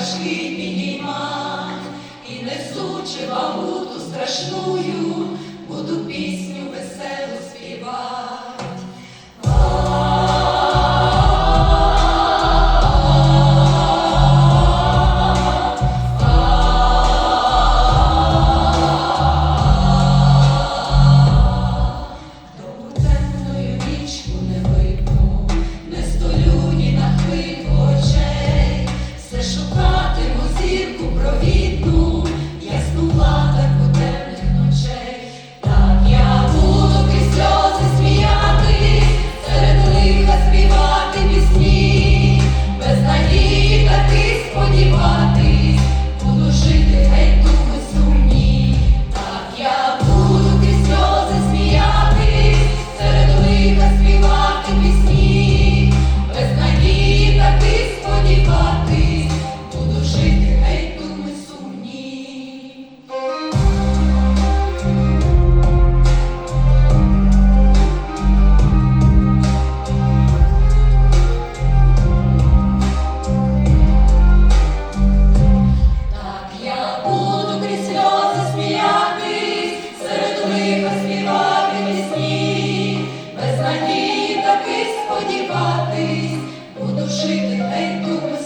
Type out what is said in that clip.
важкий підіймать, і несучи вагу ту страшную, жити, не тут.